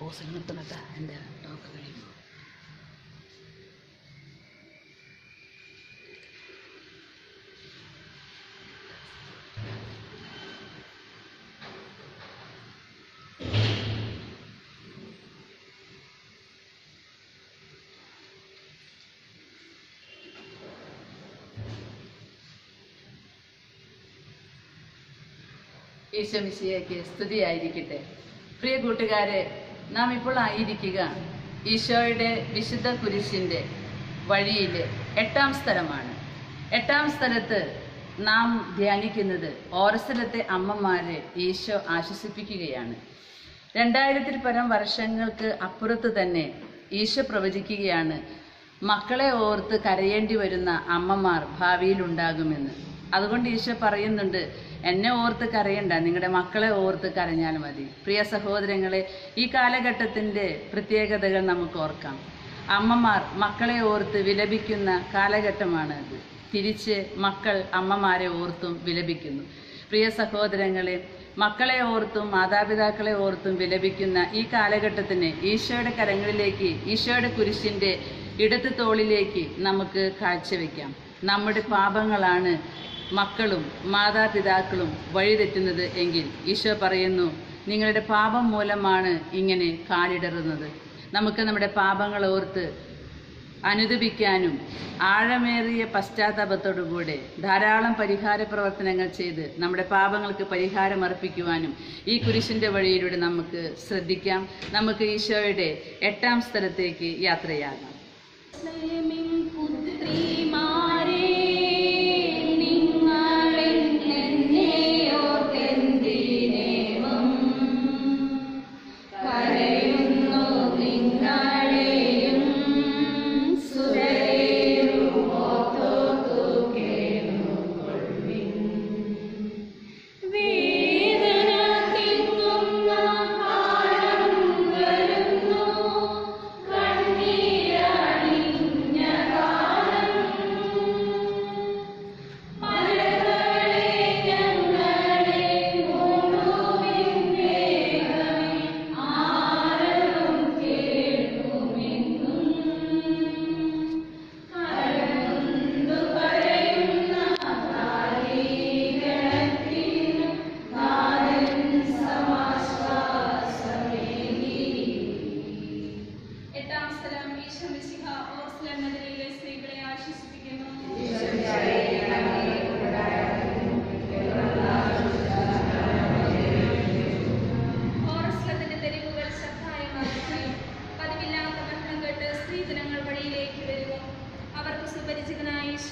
പോസിൽ നിർത്തുന്നട്ടാ എൻ്റെ ടോക്ക് കഴിയുമ്പോൾ ഈശോമിശിയയ്ക്ക് സ്തുതിയായിരിക്കട്ടെ പ്രിയ കൂട്ടുകാരെ നാം ഇപ്പോൾ ആയിരിക്കുക. ഈശോയുടെ വിശുദ്ധ കുരിശിന്റെ വഴിയിൽ എട്ടാം സ്ഥലമാണ്. എട്ടാം സ്ഥലത്ത് നാം ധ്യാനിക്കുന്നത് ഓരസ്ഥലത്തെ അമ്മമാരെ ഈശോ ആശ്വസിപ്പിക്കുകയാണ്. രണ്ടായിരത്തിൽ പരം വർഷങ്ങൾക്ക് അപ്പുറത്ത് തന്നെ ഈശോ പ്രവചിക്കുകയാണ് മക്കളെ ഓർത്ത് കരയേണ്ടി വരുന്ന അമ്മമാർ ഭാവിയിൽ ഉണ്ടാകുമെന്ന്. അതുകൊണ്ട് ഈശോ പറയുന്നുണ്ട് എന്നെ ഓർത്ത് കരയണ്ട. നിങ്ങളുടെ മക്കളെ ഓർത്ത് കരഞ്ഞാൽ മതി. പ്രിയ സഹോദരങ്ങളെ ഈ കാലഘട്ടത്തിന്റെ പ്രത്യേകതകൾ നമുക്ക് ഓർക്കാം. അമ്മമാർ മക്കളെ ഓർത്ത് വിലപിക്കുന്ന കാലഘട്ടമാണ് അത് തിരിച്ച് മക്കൾ അമ്മമാരെ ഓർത്തും വിലപിക്കുന്നു. പ്രിയ സഹോദരങ്ങളെ മക്കളെ ഓർത്തും മാതാപിതാക്കളെ ഓർത്തും വിലപിക്കുന്ന ഈ കാലഘട്ടത്തിന് ഈശോയുടെ കരങ്ങളിലേക്ക് ഈശോയുടെ കുരിശിന്റെ ഇടത്ത് തോളിലേക്ക് നമുക്ക് കാഴ്ചവെക്കാം. നമ്മുടെ പാപങ്ങളാണ് മക്കളും മാതാപിതാക്കളും വഴിതെറ്റുന്നത് എങ്കിൽ ഈശോ പറയുന്നു നിങ്ങളുടെ പാപം മൂലമാണ് ഇങ്ങനെ കാലിടറുന്നത്. നമുക്ക് നമ്മുടെ പാപങ്ങൾ ഓർത്ത് അനുദപിക്കാനും ആഴമേറിയ പശ്ചാത്താപത്തോടുകൂടെ ധാരാളം പരിഹാര പ്രവർത്തനങ്ങൾ ചെയ്ത് നമ്മുടെ പാപങ്ങൾക്ക് പരിഹാരം അർപ്പിക്കുവാനും ഈ കുരിശിന്റെ വഴിയിലൂടെ നമുക്ക് ശ്രദ്ധിക്കാം. നമുക്ക് ഈശോയുടെ എട്ടാം സ്ഥലത്തേക്ക് യാത്രയാകാം.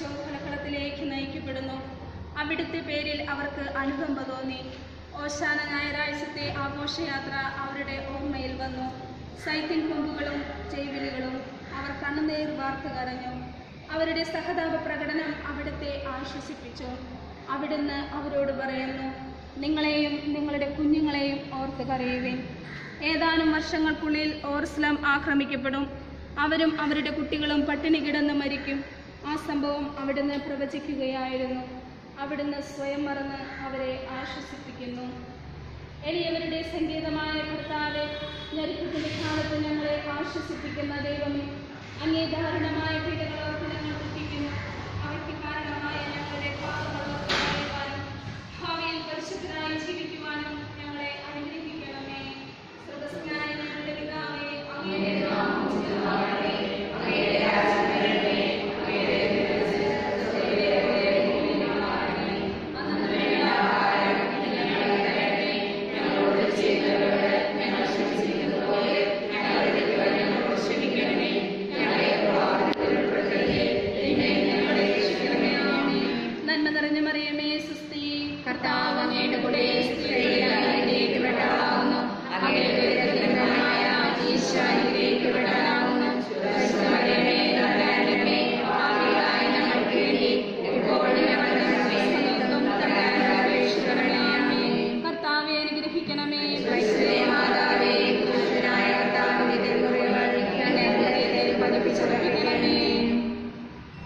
ഈശോ നയിക്കപ്പെടുന്നു. അവിടുത്തെ പേരിൽ അവർക്ക് അനുകമ്പ തോന്നി. ഓശാന ഞായറാഴ്ചത്തെ ആഘോഷയാത്ര അവരുടെ ഓർമ്മയിൽ വന്നു. സൈക്കിൾ കൊമ്പുകളും ചെയ്വിലുകളും അവർ കണ്ണുനീർ വാർത്ത് കരഞ്ഞു. അവരുടെ സഹതാപ പ്രകടനം അവിടുത്തെ ആശ്വസിപ്പിച്ചു. അവിടുന്ന് അവരോട് പറയുന്നു നിങ്ങളെയും നിങ്ങളുടെ കുഞ്ഞുങ്ങളെയും ഓർത്ത് കരയുവിൻ. ഏതാനും വർഷങ്ങൾക്കുള്ളിൽ ഓർസ്ലം ആക്രമിക്കപ്പെടും. അവരും അവരുടെ കുട്ടികളും പട്ടിണി കിടന്ന് മരിക്കും. ആ സംഭവം അവിടുന്ന് പ്രവചിക്കുകയായിരുന്നു. അവിടുന്ന് സ്വയം മറന്ന് അവരെ ആശ്വസിപ്പിക്കുന്നു. എളിയവരുടെ സംഗീതമായ കർത്താവെ ഞെരുക്കത്തിന്റെ കാലത്ത് ഞങ്ങളെ ആശ്വസിപ്പിക്കുന്ന. നിറഞ്ഞ മറിയമേ സുസ്തി കർത്താവ് അങ്ങയുടെ കൂടെ സ്ത്രീകളിൽ അങ്ങേക്ക്